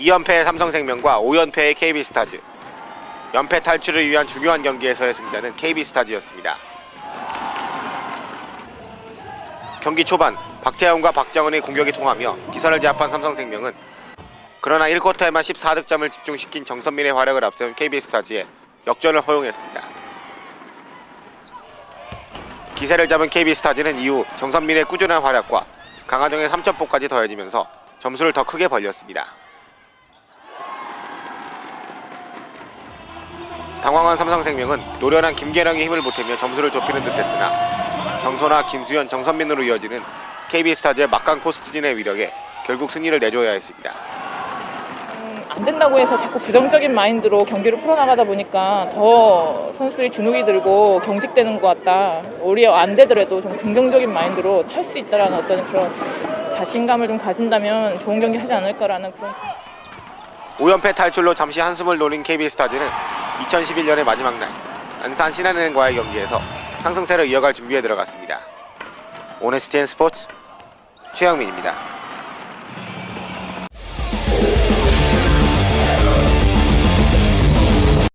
2연패의 삼성생명과 5연패의 KB스타즈. 연패 탈출을 위한 중요한 경기에서의 승자는 KB스타즈였습니다. 경기 초반 박태환과 박정은의 공격이 통하며 기선을 제압한 삼성생명은 그러나 1쿼터에만 14득점을 집중시킨 정선민의 활약을 앞세운 KB스타즈에 역전을 허용했습니다. 기세를 잡은 KB스타즈는 이후 정선민의 꾸준한 활약과 강하정의 3점포까지 더해지면서 점수를 더 크게 벌렸습니다. 당황한 삼성생명은 노련한 김계령의 힘을 보태며 점수를 좁히는 듯했으나 정선아, 김수현, 정선민으로 이어지는 KB스타즈의 막강 포스트진의 위력에 결국 승리를 내줘야 했습니다. 음, 안 된다고 해서 자꾸 부정적인 마인드로 경기를 풀어나가다 보니까 더 선수들이 주눅이 들고 경직되는 것 같다. 오히려 안 되더라도 좀 긍정적인 마인드로 할 수 있다라는 어떤 그런 자신감을 좀 가진다면 좋은 경기 하지 않을까라는 그런 5연패 탈출로 잠시 한숨을 노린 KB스타즈는 2011년의 마지막 날 안산 신한은행과의 경기에서 상승세를 이어갈 준비에 들어갔습니다. 오네스티앤 스포츠 최영민입니다.